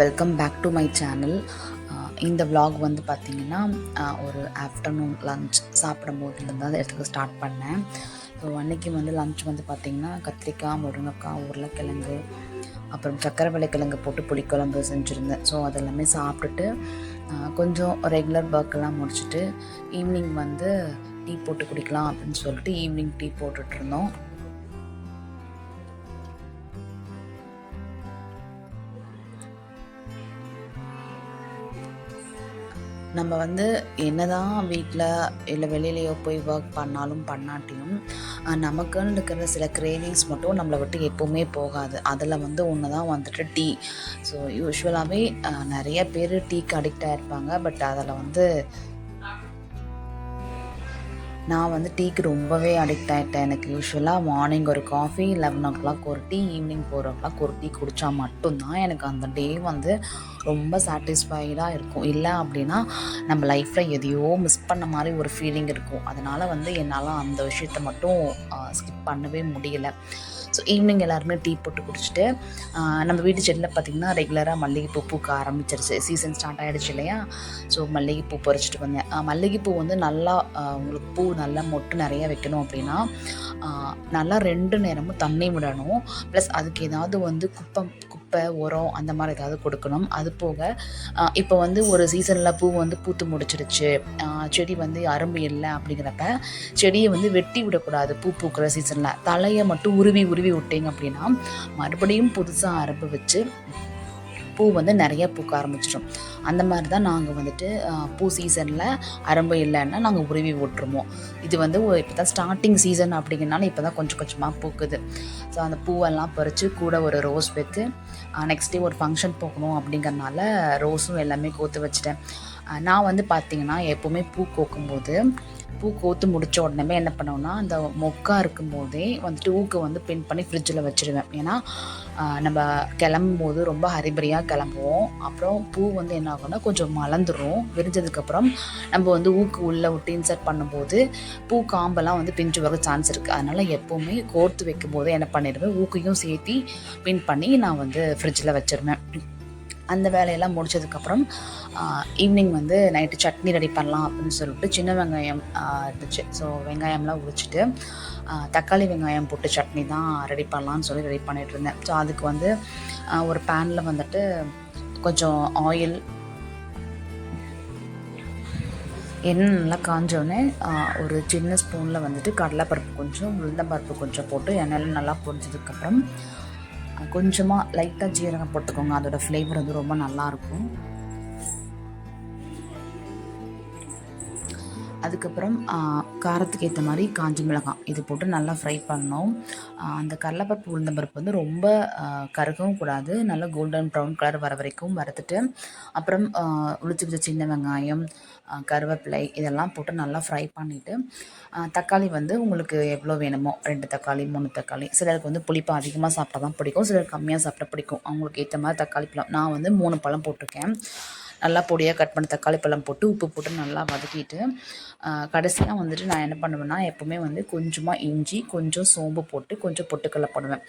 Welcome back to my channel இந்த vlog வந்து பார்த்திங்கன்னா ஒரு ஆஃப்டர்நூன் லஞ்ச் சாப்பிடும் போதுலேருந்து தான் எடுத்துக்க ஸ்டார்ட் பண்ணேன். ஸோ அன்றைக்கி வந்து லஞ்ச் வந்து பார்த்திங்கன்னா கத்திரிக்காய் முருங்கைக்காய் உருளைக்கிழங்கு அப்புறம் சக்கரை கிழங்கு போட்டு புளிக்குழம்பு செஞ்சுருந்தேன். ஸோ அதெல்லாமே சாப்பிட்டுட்டு கொஞ்சம் ரெகுலர் ஒர்க்கெல்லாம் முடிச்சுட்டு ஈவினிங் வந்து டீ போட்டு குடிக்கலாம் அப்படின்னு சொல்லிட்டு ஈவினிங் டீ போட்டுட்ருந்தோம் நம்ம வந்து என்னதான் வீட்டில் இல்லை வெளியிலையோ போய் ஒர்க் பண்ணாலும் பண்ணாட்டியும் நமக்குன்னு இருக்கிற சில கிரேவிங்ஸ் மட்டும் நம்மளை விட்டு எப்போவுமே போகாது. அதில் வந்து ஒன்று தான் வந்துட்டு டீ ஸோ யூஸ்வலாகவே நிறைய பேர் டீக்கு அடிக்ட் ஆகிருப்பாங்க பட் அதில் வந்து நான் வந்து டீக்கு ரொம்பவே அடிக்ட் ஆகிட்டேன் எனக்கு யூஸ்வலாக மார்னிங் ஒரு காஃபி லெவன் ஓ கிளாக் ஒரு tea evening four o'clock ஒரு டீ குடித்தா மட்டும்தான் எனக்கு அந்த டே வந்து ரொம்ப சாட்டிஸ்ஃபைடாக இருக்கும். இல்லை அப்படின்னா நம்ம லைஃப்பில் எதையோ மிஸ் பண்ண மாதிரி ஒரு ஃபீலிங் இருக்கும். அதனால் வந்து என்னால் அந்த விஷயத்த மட்டும் ஸ்கிப் பண்ணவே முடியல. ஸோ ஈவினிங் எல்லாருமே டீ போட்டு குடிச்சிட்டு நம்ம வீட்டு செடியில் பார்த்திங்கன்னா ரெகுலராக மல்லிகைப்பூ பூக்க ஆரம்பிச்சிருச்சு. சீசன் ஸ்டார்ட் ஆகிடுச்சு இல்லையா? ஸோ மல்லிகைப்பூ பறிச்சிட்டு வந்தேன். மல்லிகைப்பூ வந்து நல்லா உங்களுக்கு பூ நல்லா மொட்டு நிறையா வைக்கணும் அப்படின்னா நல்லா ரெண்டு நேரமும் தண்ணி விடணும். ப்ளஸ் அதுக்கு ஏதாவது வந்து குப்பம் குப்பை உரம் அந்த மாதிரி ஏதாவது கொடுக்கணும். அது போக இப்போ வந்து ஒரு சீசனில் பூ வந்து பூத்து முடிச்சிடுச்சு. செடி வந்து அரும்பு இல்லை அப்படிங்கிறப்ப செடியை வந்து வெட்டி விடக்கூடாது பூ பூக்கிற சீசனில் தலையை மட்டும் உருவி உருவி விட்டீங்க அப்படின்னா மறுபடியும் புதுசாக அரும்பு வச்சு பூ வந்து நிறைய பூக்க ஆரம்பிச்சிடும். அந்த மாதிரி தான் நாங்கள் வந்துட்டு பூ சீசனில் அரும்பு இல்லைன்னா நாங்கள் உருவி விட்டுருவோம். இது வந்து இப்போ தான் ஸ்டார்டிங் சீசன் அப்படிங்கிறனால இப்போ தான் கொஞ்சம் கொஞ்சமாக பூக்குது. ஸோ அந்த பூவெல்லாம் பறித்து கூட ஒரு ரோஸ் வைத்து நெக்ஸ்ட் டே ஒரு ஃபங்க்ஷன் போகணும் அப்படிங்கறனால ரோஸும் எல்லாமே கோத்து வச்சுட்டேன். நான் வந்து பார்த்திங்கன்னா எப்போவுமே பூ கோக்கும்போது பூ கோத்து முடிச்ச உடனே என்ன பண்ணுவோன்னா அந்த மொக்கா இருக்கும்போதே வந்துட்டு ஊக்கு வந்து பின் பண்ணி ஃப்ரிட்ஜில் வச்சுருவேன். ஏன்னா நம்ம கிளம்பும் போது ரொம்ப ஹரிபரியாக கிளம்புவோம். அப்புறம் பூ வந்து என்ன ஆகும்னா கொஞ்சம் மலர்ந்துடும் விரிஞ்சதுக்கப்புறம் நம்ம வந்து ஊக்கு உள்ளே விட்டு இன்சர்ட் பண்ணும்போது பூ காம்பெல்லாம் வந்து பிஞ்சு வர சான்ஸ் இருக்குது அதனால் எப்போவுமே கோர்த்து வைக்கும் போது என்ன பண்ணிடுவேன் ஊக்கையும் சேர்த்தி பின் பண்ணி நான் வந்து ஃப்ரிட்ஜில் வச்சிருவேன். அந்த வேலையெல்லாம் முடிச்சதுக்கப்புறம் ஈவினிங் வந்து நைட்டு சட்னி ரெடி பண்ணலாம் அப்படின்னு சொல்லிட்டு சின்ன வெங்காயம் இருந்துச்சு. ஸோ வெங்காயம்லாம் உரிச்சிட்டு தக்காளி வெங்காயம் போட்டு சட்னி தான் ரெடி பண்ணலாம்னு சொல்லி ரெடி பண்ணிட்டு இருந்தேன். ஸோ அதுக்கு வந்து ஒரு பேனில் வந்துட்டு கொஞ்சம் ஆயில் எண்ணெய் நல்லா காஞ்சோடனே ஒரு சின்ன ஸ்பூனில் வந்துட்டு கடலைப்பருப்பு கொஞ்சம் உளுந்தம்பருப்பு கொஞ்சம் போட்டு எண்ணெயில் நல்லா பொரிச்சதுக்கப்புறம் கொஞ்சமாக லைட்டாக ஜீரகம் போட்டுக்கோங்க. அதோட ஃப்ளேவர் வந்து ரொம்ப நல்லாயிருக்கும் அதுக்கப்புறம் காரத்துக்கு ஏற்ற மாதிரி காஞ்சி மிளகாய் இது போட்டு நல்லா ஃப்ரை பண்ணோம் அந்த கடலைப்பருப்பு உளுந்தம்பருப்பு வந்து ரொம்ப கருகவும் கூடாது. நல்லா கோல்டன் ப்ரௌன் கலர் வர வரைக்கும் வறுத்துட்டு அப்புறம் உளிச்சு பிடிச்ச சின்ன வெங்காயம் கருவேப்பிலை இதெல்லாம் போட்டு நல்லா ஃப்ரை பண்ணிவிட்டு தக்காளி வந்து உங்களுக்கு எவ்வளோ வேணுமோ ரெண்டு தக்காளி மூணு தக்காளி. சிலருக்கு வந்து புளிப்பு அதிகமாக சாப்பிட்டா தான் பிடிக்கும் சிலருக்கு கம்மியாக சாப்பிட்டா பிடிக்கும். அவங்களுக்கு ஏற்ற மாதிரி தக்காளி பழம். நான் வந்து மூணு பழம் போட்டிருக்கேன். நல்லா பொடியாக கட் பண்ண தக்காளி பழம் போட்டு உப்பு போட்டு நல்லா வதக்கிட்டு கடைசியாக வந்துட்டு நான் என்ன பண்ணுவேன்னா எப்போவுமே வந்து கொஞ்சமாக இஞ்சி கொஞ்சம் சோம்பு போட்டு கொஞ்சம் பொட்டுக்கடலை போடுவேன்.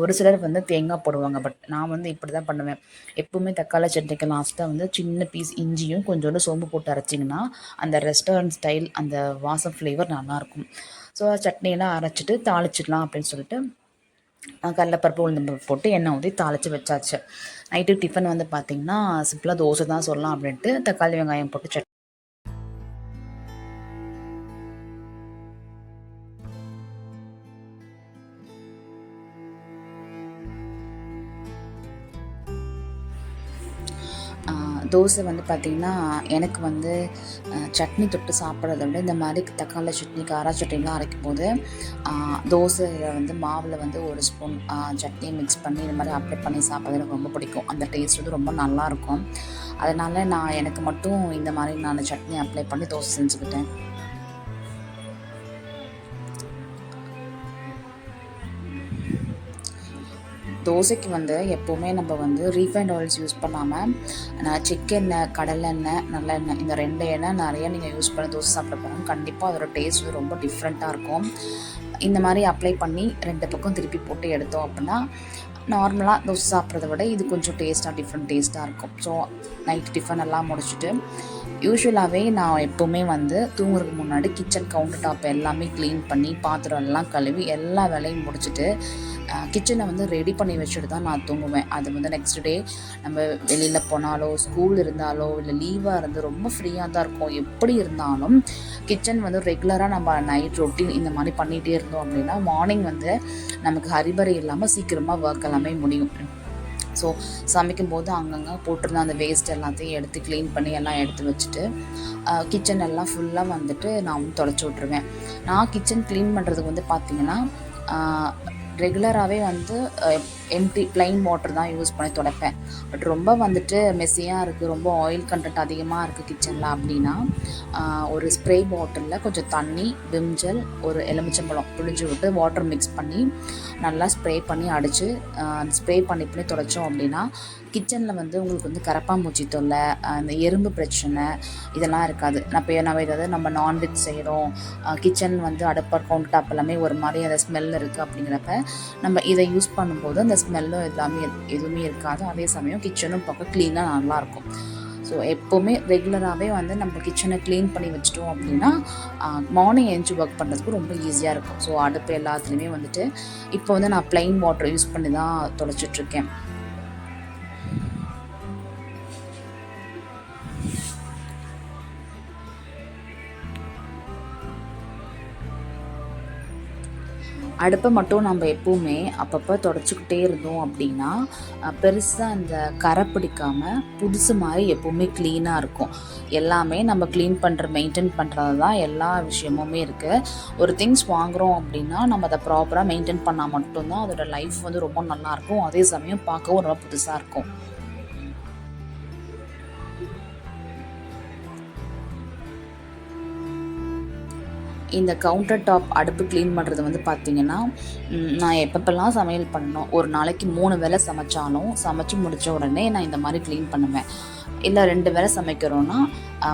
ஒரு சிலர் வந்து தேங்காய் போடுவாங்க பட் நான் வந்து இப்படி தான் பண்ணுவேன். எப்போவுமே தக்காளி சட்னிக்கு லாஸ்ட்டாக வந்து சின்ன பீஸ் இஞ்சியும் கொஞ்சோண்டு சோம்பு போட்டு அரைச்சிங்கன்னா அந்த ரெஸ்டாரண்ட் ஸ்டைல் அந்த வாசம் ஃப்ளேவர் நல்லாயிருக்கும். ஸோ சட்னியெல்லாம் அரைச்சிட்டு தாளிச்சிடலாம் அப்படின்னு சொல்லிட்டு கடலப்பருப்பு கடலைப்பருப்பு உளுந்தம்பருப்பு போட்டு எண்ணெய் ஊற்றி தாளித்து வச்சாச்சு. நைட்டு டிஃபன் வந்து பார்த்திங்கன்னா சிம்பிளாக தோசை தான் சொல்லலாம் அப்படின்ட்டு தக்காளி வெங்காயம் போட்டு சட்னி தோசை வந்து பார்த்திங்கன்னா எனக்கு வந்து சட்னி தொட்டு சாப்பிட்றத விட இந்த மாதிரி தக்காளி சட்னி காரா சட்னிலாம் அரைக்கும் போது தோசையில் வந்து மாவில் வந்து ஒரு ஸ்பூன் சட்னி மிக்ஸ் பண்ணி இந்த மாதிரி அப்ளை பண்ணி சாப்பிட்றது எனக்கு ரொம்ப பிடிக்கும். அந்த டேஸ்ட் வந்து ரொம்ப நல்லாயிருக்கும் அதனால் நான் எனக்கு மட்டும் இந்த மாதிரி நான் சட்னி அப்ளை பண்ணி தோசை செஞ்சுக்கிட்டேன். தோசைக்கு வந்து எப்போவுமே நம்ம வந்து ரீஃபைண்ட் ஆயில்ஸ் யூஸ் பண்ணாமல் நான் சிக்கெண்ணெய் கடலெண்ணெய் நல்லெண்ணெய் இந்த ரெண்டு எண்ணெய் நிறைய நீங்கள் யூஸ் பண்ணி தோசை சாப்பிட போகிறோம் கண்டிப்பாக அதோட டேஸ்ட் வந்து ரொம்ப டிஃப்ரெண்ட்டாக இருக்கும். இந்த மாதிரி அப்ளை பண்ணி ரெண்டு பக்கம் திருப்பி போட்டு எடுத்தோம் அப்படின்னா நார்மலாக தோசை சாப்பிட்றத விட இது கொஞ்சம் டேஸ்ட்டாக டிஃப்ரெண்ட் டேஸ்ட்டாக இருக்கும். ஸோ நைட் டிஃபன் எல்லாம் முடிச்சுட்டு யூஸ்வலாகவே நான் எப்போவுமே வந்து தூங்குறதுக்கு முன்னாடி கிச்சன் கவுண்டர் டாப் எல்லாமே க்ளீன் பண்ணி பாத்திரம் எல்லாம் கழுவி எல்லா வேலையும் முடிச்சுட்டு கிச்சனை வந்து ரெடி பண்ணி வச்சுட்டு தான் நான் தூங்குவேன். அது வந்து நெக்ஸ்ட் டே நம்ம வெளியில் போனாலோ ஸ்கூல் இருந்தாலோ இல்லை லீவாக இருந்து ரொம்ப ஃப்ரீயாக தான் இருக்கும். எப்படி இருந்தாலும் கிச்சன் வந்து ரெகுலராக நம்ம நைட் ரொட்டீன் இந்த மாதிரி பண்ணிகிட்டே இருந்தோம் அப்படின்னா மார்னிங் வந்து நமக்கு ஹரிபரி இல்லாமல் சீக்கிரமாக ஒர்க் எல்லாமே முடியும். ஸோ சமைக்கும் போது அங்கங்கே போட்டிருந்த அந்த வேஸ்ட் எல்லாத்தையும் எடுத்து க்ளீன் பண்ணி எல்லாம் எடுத்து வச்சுட்டு கிச்சன் எல்லாம் ஃபுல்லாக வந்துட்டு நான் வந்து தொடச்சி விட்ருவேன் நான் கிச்சன் க்ளீன் பண்ணுறதுக்கு வந்து பார்த்திங்கன்னா ரெகுலராகவே வந்து எம்டி ப்ளைன் வாட்டர் தான் யூஸ் பண்ணி துடைப்பேன். பட் ரொம்ப வந்துட்டு மெஸ்ஸியாக இருக்குது ரொம்ப ஆயில் கண்டென்ட் அதிகமாக இருக்குது கிச்சனில் அப்படின்னா ஒரு ஸ்ப்ரே பாட்டிலில் கொஞ்சம் தண்ணி விம்ஜல் ஒரு எலுமிச்சம்பழம் புழிஞ்சு விட்டு வாட்டர் மிக்ஸ் பண்ணி நல்லா ஸ்ப்ரே பண்ணி அடித்து ஸ்ப்ரே பண்ணி பண்ணி துடைச்சோம் அப்படின்னா கிச்சனில் வந்து உங்களுக்கு வந்து கரப்பாம்பூச்சி தொல்லை அந்த எறும்பு பிரச்சனை இதெல்லாம் இருக்காது. நம்ம நம்ம ஏதாவது நம்ம நான்வெஜ் செய்கிறோம் கிச்சன் வந்து அடுப்பர் கவுண்டர் டாப் எல்லாமே ஒரு மாதிரி அந்த ஸ்மெல் இருக்குது அப்படிங்கிறப்ப நம்ம இதை யூஸ் பண்ணும்போது அந்த ஸ்மெல்லும் எல்லாமே எதுவுமே இருக்காது. அதே சமயம் கிச்சனும் பார்க்க க்ளீனாக நல்லாயிருக்கும் ஸோ எப்போவுமே ரெகுலராகவே வந்து நம்ம கிச்சனை க்ளீன் பண்ணி வச்சிட்டோம் அப்படின்னா மார்னிங் எழுந்து ஒர்க் பண்ணுறதுக்கு ரொம்ப ஈஸியாக இருக்கும். ஸோ அடுப்பு எல்லாத்துலேயுமே வந்துட்டு இப்போ வந்து நான் ப்ளைன் வாட்டர் யூஸ் பண்ணி தான் தொலைச்சிட்ருக்கேன் அடுப்பை மட்டும் நம்ம எப்போவுமே அப்பப்போ தொடச்சிக்கிட்டே இருந்தோம் அப்படின்னா பெருசாக அந்த கரை பிடிக்காமல் புதுசு மாதிரி எப்போவுமே க்ளீனாக இருக்கும். எல்லாமே நம்ம க்ளீன் பண்ணுற மெயின்டைன் பண்ணுறது தான் எல்லா விஷயமுமே இருக்குது ஒரு திங்ஸ் வாங்குகிறோம் அப்படின்னா நம்ம அதை ப்ராப்பராக மெயின்டைன் பண்ணால் மட்டும்தான் அதோடய லைஃப் வந்து ரொம்ப நல்லாயிருக்கும் அதே சமயம் பார்க்கவும் ரொம்ப புதுசாக இருக்கும். இந்த கவுண்டர் டாப் அடுப்பு க்ளீன் பண்ணுறது வந்து பார்த்திங்கன்னா நான் எப்பப்பெல்லாம் சமையல் பண்ணணும் ஒரு நாளைக்கு மூணு வேளை சமைச்சாலும் சமைச்சு முடித்த உடனே நான் இந்த மாதிரி க்ளீன் பண்ணுவேன். இல்லை ரெண்டு வேளை சமைக்கிறோன்னா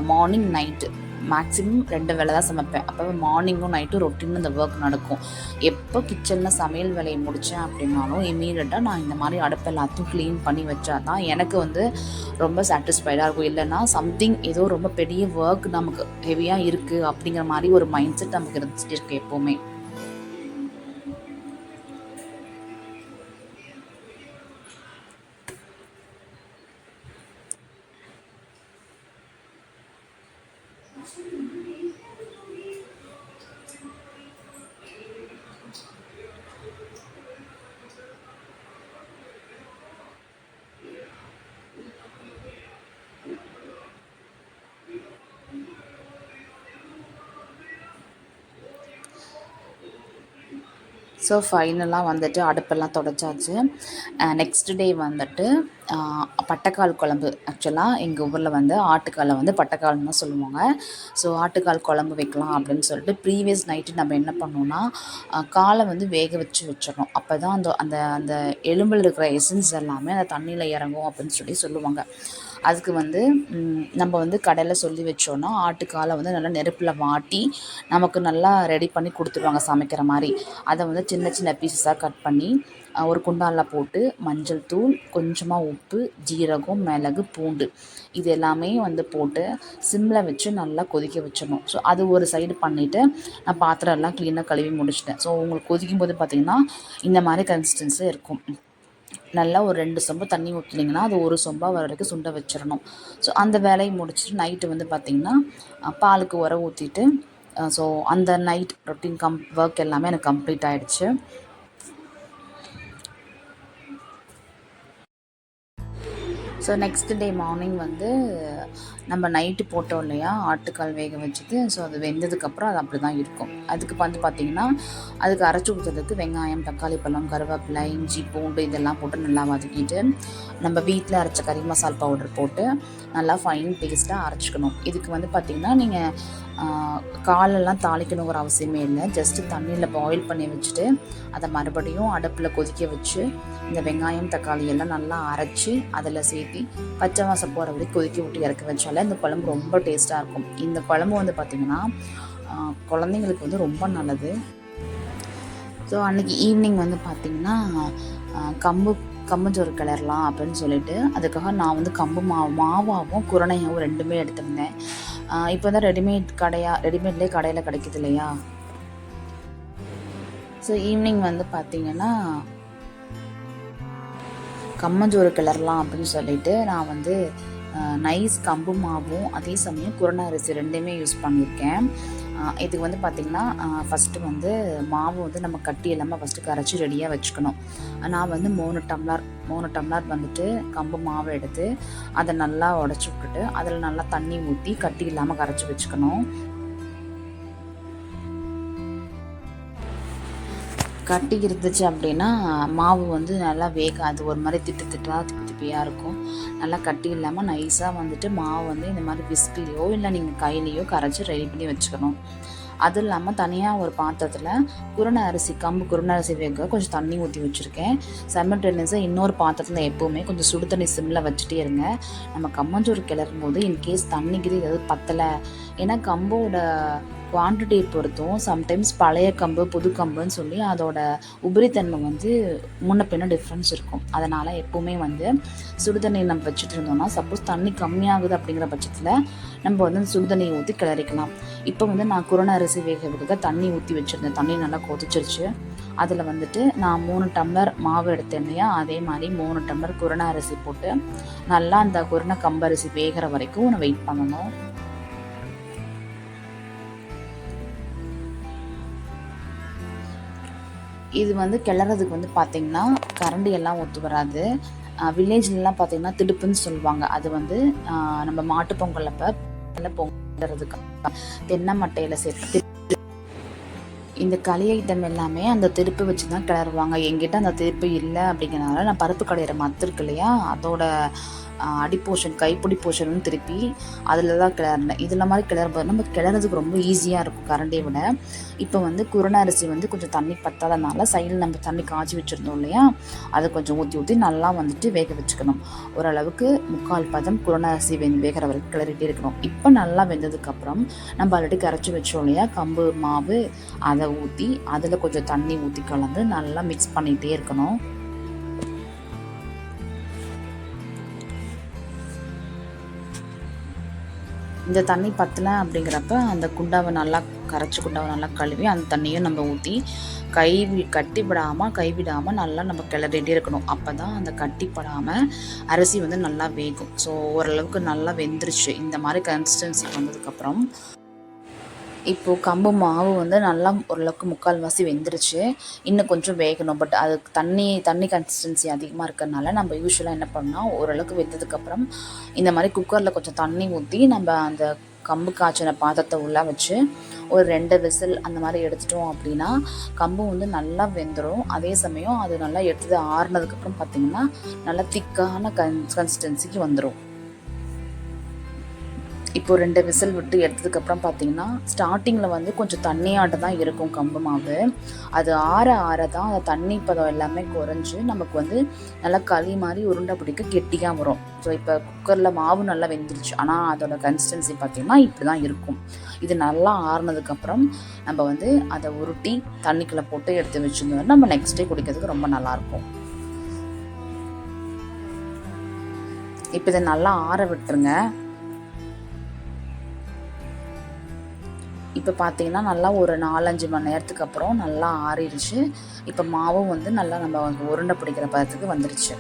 மார்னிங் நைட்டு மேக்ஸிமம் ரெண்டு வேலை தான் சமைப்பேன். அப்போ மார்னிங்கும் நைட்டும் ரொட்டீன் இந்த ஒர்க் நடக்கும். எப்போ கிச்சனில் சமையல் வேலையை முடித்தேன் அப்படின்னாலும் இமீடியட்டாக நான் இந்த மாதிரி அடுப்பு எல்லாத்தையும் க்ளீன் பண்ணி வச்சா தான் எனக்கு வந்து ரொம்ப சாட்டிஸ்ஃபைடாக இருக்கும். இல்லைன்னா சம்திங் ஏதோ ரொம்ப பெரிய ஒர்க் நமக்கு ஹெவியாக இருக்குது அப்படிங்கிற மாதிரி ஒரு மைண்ட் செட் நமக்கு இருந்துகிட்டு இருக்கு எப்போவுமே. ஸோ ஃபைனலாக வந்துட்டு அடுப்பெல்லாம் தொடச்சாச்சு. நெக்ஸ்ட் டே வந்துட்டு பட்டைக்கால் குழம்பு. ஆக்சுவலாக எங்கள் ஊரில் வந்து ஆட்டுக்காலை வந்து பட்டைக்கால்னு தான் சொல்லுவாங்க. ஸோ ஆட்டுக்கால் குழம்பு வைக்கலாம் அப்படின்னு சொல்லிட்டு ப்ரீவியஸ் நைட்டு நம்ம என்ன பண்ணோன்னா காலை வந்து வேக வச்சு வச்சிடணும் அப்போ தான் அந்த அந்த அந்த எலும்பில் இருக்கிற எசன்ஸ் எல்லாமே அந்த தண்ணியில் இறங்கும் அப்படின்னு சொல்லி சொல்லுவாங்க. அதுக்கு வந்து நம்ம வந்து கடையில் சொல்லி வச்சோன்னா ஆட்டுக்காலை வந்து நல்லா நெருப்பில் வாட்டி நமக்கு நல்லா ரெடி பண்ணி கொடுத்துருவாங்க சமைக்கிற மாதிரி. அதை வந்து சின்ன சின்ன பீசஸாக கட் பண்ணி ஒரு குண்டானில் போட்டு மஞ்சள் தூள் கொஞ்சமாக உப்பு ஜீரகம் மிளகு பூண்டு இது எல்லாமே வந்து போட்டு சிம்மில் வச்சு நல்லா கொதிக்க வச்சிடணும். ஸோ அது ஒரு சைடு பண்ணிவிட்டு நான் பாத்திரம் எல்லாம் க்ளீனாக கழுவி முடிச்சிட்டேன். ஸோ உங்களுக்கு கொதிக்கும் போது பார்த்திங்கன்னா இந்த மாதிரி கன்சிஸ்டன்ஸி இருக்கும். நல்லா ஒரு ரெண்டு சொம்பு தண்ணி ஊற்றினீங்கன்னா அது ஒரு சொம்பா வர வரைக்கும் சுண்ட வச்சிடணும். ஸோ அந்த வேலையை முடிச்சுட்டு நைட்டு வந்து பார்த்திங்கன்னா பாலுக்கு உரம் ஊற்றிட்டு ஸோ அந்த நைட் ரொட்டீன் கம் ஒர்க் எல்லாமே எனக்கு கம்ப்ளீட் ஆகிடுச்சு ஸோ நெக்ஸ்ட் டே மார்னிங் வந்து நம்ம நைட்டு போட்டோம் இல்லையா? ஆட்டுக்கால் வேக வச்சுட்டு ஸோ அது வெந்ததுக்கப்புறம் அது அப்படி தான் இருக்கும். அதுக்கு வந்து பார்த்திங்கன்னா அதுக்கு அரைச்சி ஊற்றுறதுக்கு வெங்காயம் தக்காளி பழம் கருவேப்பிலை இஞ்சி பூண்டு இதெல்லாம் போட்டு நல்லா வதக்கிட்டு நம்ம வீட்டில் அரைச்ச கறி மசால் பவுடர் போட்டு நல்லா ஃபைன் பேஸ்ட்டாக அரைச்சிக்கணும். இதுக்கு வந்து பார்த்திங்கன்னா நீங்கள் காலெல்லாம் தாளிக்கணுங்கிற அவசியமே இல்லை. ஜஸ்ட்டு தண்ணியில் பாயில் பண்ணி வச்சுட்டு அதை மறுபடியும் அடுப்பில் கொதிக்க வச்சு இந்த வெங்காயம் தக்காளி எல்லாம் நல்லா அரைச்சி அதில் சேர்த்து பச்சை வாசம் போகிற வரைக்கும் கொதிக்க விட்டு இறக்க வச்சாலே இந்த குழம்பு ரொம்ப டேஸ்ட்டாக இருக்கும். இந்த குழம்பு வந்து பார்த்திங்கன்னா குழந்தைங்களுக்கு வந்து ரொம்ப நல்லது. ஸோ அன்றைக்கி ஈவினிங் வந்து பார்த்திங்கன்னா கம்பு கம்பு கம்பஞ்சோறு கிளறலாம் அப்படின்னு சொல்லிட்டு அதுக்காக நான் வந்து கம்பு மாவு மாவாகவும் குரணையாகவும் ரெண்டுமே எடுத்திருந்தேன். இப்போ தான் ரெடிமேட் கடையாக ரெடிமேட்லேயே கடையில் கிடைக்குது இல்லையா? ஸோ ஈவினிங் வந்து பார்த்திங்கன்னா கம்மஞ்சோறு கிளறலாம் அப்படின்னு சொல்லிட்டு நான் வந்து நைஸ் கம்பு மாவும் அதே சமயம் குருணை அரிசி ரெண்டையுமே யூஸ் பண்ணியிருக்கேன். இதுக்கு வந்து பார்த்திங்கன்னா ஃபஸ்ட்டு வந்து மாவு வந்து நம்ம கட்டி இல்லாமல் ஃபஸ்ட்டு கரைச்சி ரெடியாக வச்சுக்கணும். நான் வந்து மூணு டம்ளர் மூணு டம்ளர் வந்துட்டு கம்பு மாவு எடுத்து அதை நல்லா உடச்சி விட்டுட்டு அதில் நல்லா தண்ணி ஊற்றி கட்டி இல்லாமல் கரைச்சி வச்சுக்கணும். கட்டி இருந்துச்சு அப்படின்னா மாவு வந்து நல்லா வேகாது ஒரு மாதிரி திட்டு திட்டாக திப்பி திப்பியாக இருக்கும். நல்லா கட்டி இல்லாமல் நைஸாக வந்துட்டு மாவு வந்து இந்த மாதிரி பிஸ்கிலையோ இல்லை நீங்கள் கையிலையோ கரைச்சி ரெடி பண்ணி வச்சுக்கணும். அது இல்லாமல் தனியாக ஒரு பாத்திரத்தில் குருணை அரிசி கம்பு குருணை அரிசி வேக கொஞ்சம் தண்ணி ஊற்றி வச்சுருக்கேன். செமட்டெனிஸாக இன்னொரு பாத்திரத்தில் எப்போவுமே கொஞ்சம் சுடு தண்ணி சிம்மில் வச்சுட்டே இருங்க. நம்ம கம்மஞ்சோறு கிளறும் போது இன்கேஸ் தண்ணிக்கு ஏதாவது பத்தலை. ஏன்னா கம்போட குவான்டிட்டியை பொறுத்தும் சம்டைம்ஸ் பழைய கம்பு புது கம்புன்னு சொல்லி அதோட உபரித்தன்மை வந்து முன்ன பின்ன டிஃப்ரென்ஸ் இருக்கும். அதனால் எப்போவுமே வந்து சுடுதண்ணி நம்ம வச்சுட்டு இருந்தோம்னா சப்போஸ் தண்ணி கம்மியாகுது அப்படிங்கிற பட்சத்தில் நம்ம வந்து அந்த சுடுதண்ணியை ஊற்றி கிளறிக்கலாம். இப்போ வந்து நான் குரண அரிசி வேக தண்ணி ஊற்றி வச்சுருந்தேன். தண்ணி நல்லா கொதிச்சிருச்சு. அதில் வந்துட்டு நான் மூணு டம்ளர் மாவு எடுத்தேன் இல்லையா அதே மாதிரி மூணு டம்ளர் குரண அரிசி போட்டு நல்லா அந்த குரண கம்பரிசி வேகிற வரைக்கும் நான் வெயிட் பண்ணணும். இது வந்து கிளறதுக்கு வந்து பார்த்திங்கன்னா கரண்டி எல்லாம் ஒத்து வராது. வில்லேஜ்லலாம் பார்த்திங்கன்னா திடுப்புன்னு சொல்லுவாங்க. அது வந்து நம்ம மாட்டு பொங்கல் அப்போ பொங்கல் தென்னை மட்டையில் சேர்த்து இந்த களி ஐட்டம் எல்லாமே அந்த திருப்பு வச்சு தான் கிளறுவாங்க. எங்கிட்ட அந்த திருப்பு இல்லை அப்படிங்கிறனால நான் பருப்பு கடையிற மத்து இருக்கு இல்லையா அதோட அடி போர்ஷன் கைப்பிடி போர்ஷன் திருப்பி அதில் தான் கிளறினேன். இதில் மாதிரி கிளறும்போது நம்ம கிளறதுக்கு ரொம்ப ஈஸியாக இருக்கும் கரண்டியை விட. இப்போ வந்து குருணை அரிசி வந்து கொஞ்சம் தண்ணி பத்தாதனால சைடில் நம்ம தண்ணி காய்ச்சி வச்சுருந்தோம் இல்லையா அதை கொஞ்சம் ஊற்றி ஊற்றி நல்லா வந்துட்டு வேக வச்சுக்கணும். ஓரளவுக்கு முக்கால் பதம் குருணை அரிசி வெந் வேகிற வரைக்கும் கிளறிட்டே இருக்கணும். இப்போ நல்லா வெந்ததுக்கப்புறம் நம்ம ஆல்ரெடி கரைச்சி வச்சோம் இல்லையா கம்பு மாவு அதை ஊற்றி அதில் கொஞ்சம் தண்ணி ஊற்றி கலந்து நல்லா மிக்ஸ் பண்ணிகிட்டே இருக்கணும். இந்த தண்ணி பத்தலை அப்படிங்கிறப்ப அந்த குண்டாவை நல்லா கரைச்சி குண்டாவை நல்லா கழுவி அந்த தண்ணியும் நம்ம ஊற்றி கை கட்டிப்படாமல் கைவிடாமல் நல்லா நம்ம கிளறிட்டே இருக்கணும். அப்போ தான் அந்த கட்டிப்படாமல் அரிசி வந்து நல்லா வேகும். ஸோ ஓரளவுக்கு நல்லா வெந்துருச்சு. இந்த மாதிரி கன்சிஸ்டன்சி வந்ததுக்கப்புறம் இப்போது கம்பு மாவு வந்து நல்லா ஓரளவுக்கு முக்கால்வாசி வெந்துருச்சு. இன்னும் கொஞ்சம் வேகணும். பட் அதுக்கு தண்ணி தண்ணி கன்சிஸ்டன்சி அதிகமாக இருக்கிறதுனால நம்ம யூஸ்வலாக என்ன பண்ணால் ஓரளவுக்கு வெந்ததுக்கப்புறம் இந்த மாதிரி குக்கரில் கொஞ்சம் தண்ணி ஊற்றி நம்ம அந்த கம்பு காய்ச்சின பாத்திரத்தை உள்ளே வச்சு ஒரு ரெண்டு விசில் அந்த மாதிரி எடுத்துட்டோம் அப்படின்னா கம்பு வந்து நல்லா வெந்துடும் அதே சமயம் அது நல்லா எடுத்தது ஆறுனதுக்கப்புறம் பார்த்திங்கன்னா நல்லா திக்கான கன் கன்சிஸ்டன்சிக்கு வந்துடும் இப்போ ரெண்டு விசில் விட்டு எடுத்ததுக்கப்புறம் பார்த்தீங்கன்னா ஸ்டார்டிங்கில் வந்து கொஞ்சம் தண்ணியாட்ட தான் இருக்கும் கம்பு மாவு. அது ஆற ஆற தான் அந்த தண்ணி பதம் எல்லாமே குறைஞ்சு நமக்கு வந்து நல்லா களி மாதிரி உருண்டை பிடிக்க கெட்டியாக வரும். ஸோ இப்போ குக்கரில் மாவு நல்லா வெந்துருச்சு. ஆனால் அதோட கன்சிஸ்டன்சி பார்த்தீங்கன்னா இப்படி தான் இருக்கும். இது நல்லா ஆறுனதுக்கப்புறம் நம்ம வந்து அதை உருட்டி தண்ணிக்குள்ளே போட்டு எடுத்து வச்சுருந்தோம் நம்ம நெக்ஸ்ட் டே குடிக்கிறதுக்கு ரொம்ப நல்லாயிருக்கும். இப்போ இதை நல்லா ஆற விட்டுருங்க. இப்போ பார்த்தீங்கன்னா நல்லா ஒரு நாலஞ்சு மணி நேரத்துக்கு அப்புறம் நல்லா ஆறிடுச்சு. இப்போ மாவும் வந்து நல்லா நம்ம வந்து உருண்டை பிடிக்கிற பதத்துக்கு வந்துருச்சு.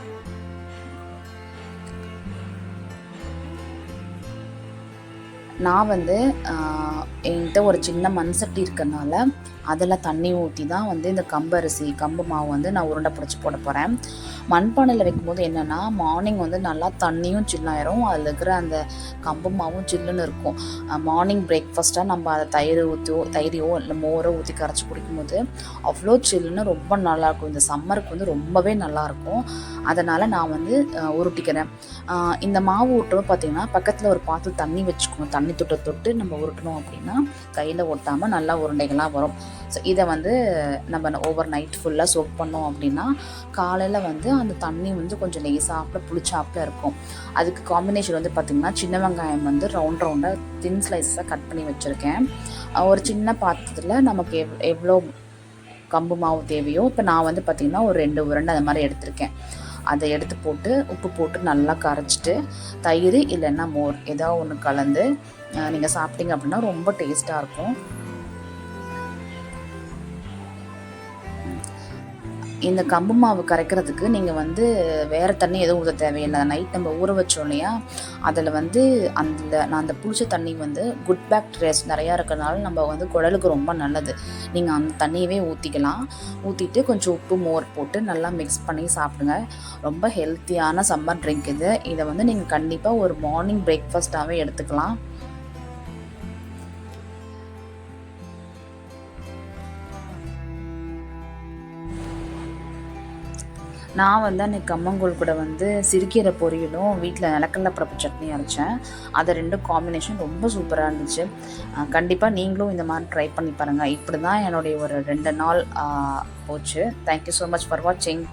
நான் வந்து ஆஹ், என்கிட்ட ஒரு சின்ன மண் சட்டி இருக்கறனால அதில் தண்ணி ஊற்றி தான் வந்து இந்த கம்பரிசி கம்பு மாவு வந்து நான் உருண்டை பிடிச்சி போட போகிறேன் மண்பானையில் வைக்கும்போது என்னென்னா மார்னிங் வந்து நல்லா தண்ணியும் சில்லாயிரும் அதில் இருக்கிற அந்த கம்பு மாவும் சில்லுன்னு இருக்கும். மார்னிங் பிரேக்ஃபாஸ்ட்டாக நம்ம அதை தயிர் ஊற்றியோ தயிரையோ இல்லை மோரோ ஊற்றி கரைச்சி குடிக்கும்போது அவ்வளோ சில்லுன்னு ரொம்ப நல்லாயிருக்கும் இந்த சம்மருக்கு வந்து ரொம்பவே நல்லாயிருக்கும் அதனால் நான் வந்து உருட்டிக்கிறேன். இந்த மாவு உருட்டும்போது பார்த்தீங்கன்னா பக்கத்தில் ஒரு பாத்திரம் தண்ணி வச்சுக்கணும். தண்ணி தொட்ட தொட்டு நம்ம உருட்டணும் அப்படின்னா கையில் ஒட்டாமல் நல்லா உருண்டைகளாக வரும். ஸோ இதை வந்து நம்ம ஓவர் நைட் ஃபுல்லாக சோப் பண்ணோம் அப்படின்னா காலையில் வந்து அந்த தண்ணி வந்து கொஞ்சம் லேசாப்பில் புளிச்சாப்பில் இருக்கும். அதுக்கு காம்பினேஷன் வந்து பார்த்திங்கன்னா சின்ன வெங்காயம் வந்து ரவுண்ட் ரவுண்டாக தின் ஸ்லைஸாக கட் பண்ணி வச்சுருக்கேன். ஒரு சின்ன பாத்திரத்தில் நமக்கு எவ் எவ்வளோ கம்பு மாவு தேவையோ இப்போ நான் வந்து பார்த்திங்கன்னா ஒரு ரெண்டு உருண்டை அந்த மாதிரி எடுத்திருக்கேன். அதை எடுத்து போட்டு உப்பு போட்டு நல்லா கரைச்சிட்டு தயிர் இல்லைன்னா மோர் ஏதோ ஒன்று கலந்து நீங்கள் சாப்பிட்டீங்க அப்படின்னா ரொம்ப டேஸ்ட்டாக இருக்கும். இந்த கம்பு மாவு கரைக்கிறதுக்கு நீங்கள் வந்து வேறு தண்ணி எதுவும் ஊற்ற தேவையில்லை. நைட் நம்ம ஊற வச்சோம் இல்லையா? அதில் வந்து அந்த நான் அந்த புளிச்ச தண்ணி வந்து குட் பேக்டீரியாஸ் நிறையா இருக்கிறனால நம்ம வந்து குடலுக்கு ரொம்ப நல்லது. நீங்கள் அந்த தண்ணியவே ஊற்றிக்கலாம் ஊற்றிட்டு கொஞ்சம் உப்பு மோர் போட்டு நல்லா மிக்ஸ் பண்ணி சாப்பிடுங்க. ரொம்ப ஹெல்த்தியான சம்மர் ட்ரிங்க் இது. இதை வந்து நீங்கள் கண்டிப்பாக ஒரு மார்னிங் பிரேக்ஃபாஸ்ட்டாகவே எடுத்துக்கலாம். நான் வந்து அன்றைக்கி கம்மங்கூழ் கூட வந்து சிறுக்கீரை பொரியலும் வீட்டில் நிலக்கல்ல பரப்பு சட்னி அரைச்சேன். அது ரெண்டும் காம்பினேஷன் ரொம்ப சூப்பராக இருந்துச்சு. கண்டிப்பாக நீங்களும் இந்த மாதிரி ட்ரை பண்ணி பாருங்கள் இப்படி தான் என்னுடைய ஒரு ரெண்டு நாள் போச்சு. தேங்க்யூ ஸோ மச் ஃபார் வாட்சிங்